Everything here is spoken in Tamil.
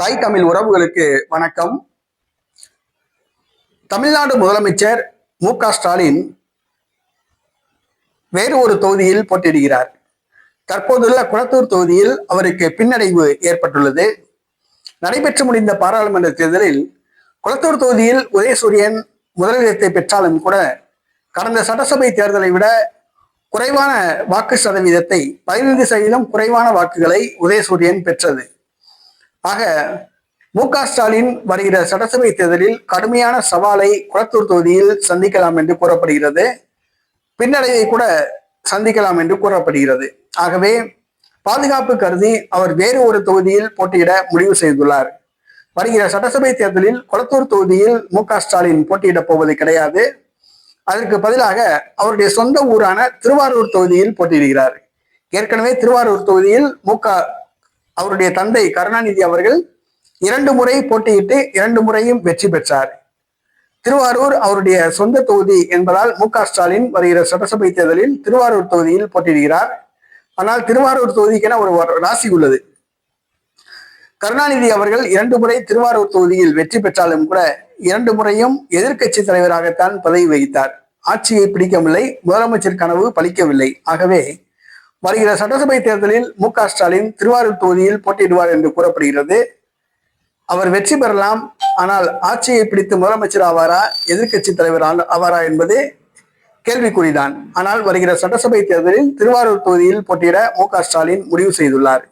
தாய் தமிழ் உறவுகளுக்கு வணக்கம். தமிழ்நாடு முதலமைச்சர் மு க ஸ்டாலின் வேறு ஒரு தொகுதியில் போட்டியிடுகிறார். தற்போதுள்ள குளத்தூர் தொகுதியில் அவருக்கு பின்னடைவு ஏற்பட்டுள்ளது. நடைபெற்று முடிந்த பாராளுமன்ற தேர்தலில் குளத்தூர் தொகுதியில் உதயசூரியன் முதலிடத்தை பெற்றாலும் கூட கடந்த சட்டசபை தேர்தலை விட குறைவான வாக்கு சதவீதத்தை பதினைந்து சதவீதம் குறைவான வாக்குகளை உதயசூரியன் பெற்றது. ஆக மு க ஸ்டாலின் வருகிற சட்டசபை தேர்தலில் கடுமையான சவாலை குளத்தூர் தொகுதியில் சந்திக்கலாம் என்று கூறப்படுகிறது. பின்னடைவை கூட சந்திக்கலாம் என்று கூறப்படுகிறது. ஆகவே பாதுகாப்பு கருதி அவர் வேறு ஒரு தொகுதியில் போட்டியிட முடிவு செய்துள்ளார். வருகிற சட்டசபை தேர்தலில் குளத்தூர் தொகுதியில் மு க ஸ்டாலின் போட்டியிடப் போவது கிடையாது. அதற்கு பதிலாக அவருடைய சொந்த ஊரான திருவாரூர் தொகுதியில் போட்டியிடுகிறார். ஏற்கனவே திருவாரூர் தொகுதியில் மு க அவருடைய தந்தை கருணாநிதி அவர்கள் இரண்டு முறை போட்டியிட்டு இரண்டு முறையும் வெற்றி பெற்றார். திருவாரூர் அவருடைய சொந்த தொகுதி என்பதால் மு ஸ்டாலின் வருகிற சட்டசபை தேர்தலில் திருவாரூர் தொகுதியில் போட்டியிடுகிறார். ஆனால் திருவாரூர் தொகுதிக்கென ஒரு ராசி உள்ளது. கருணாநிதி அவர்கள் இரண்டு முறை திருவாரூர் தொகுதியில் வெற்றி பெற்றாலும் கூட இரண்டு முறையும் எதிர்க்கட்சி தலைவராகத்தான் பதவி வகித்தார். ஆட்சியை பிடிக்கவில்லை முதலமைச்சர் கனவு பலிக்கவில்லை. ஆகவே வருகிற சட்டசபை தேர்தலில் மு க ஸ்டாலின் திருவாரூர் தொகுதியில் போட்டியிடுவார் என்று கூறப்படுகிறது. அவர் வெற்றி பெறலாம் ஆனால் ஆட்சியை பிடித்து முதலமைச்சர் ஆவாரா எதிர்க்கட்சி தலைவர் ஆவாரா என்பது கேள்விக்குறிதான். ஆனால் வருகிற சட்டசபை தேர்தலில் திருவாரூர் தொகுதியில் போட்டியிட மு க ஸ்டாலின் முடிவு செய்துள்ளார்.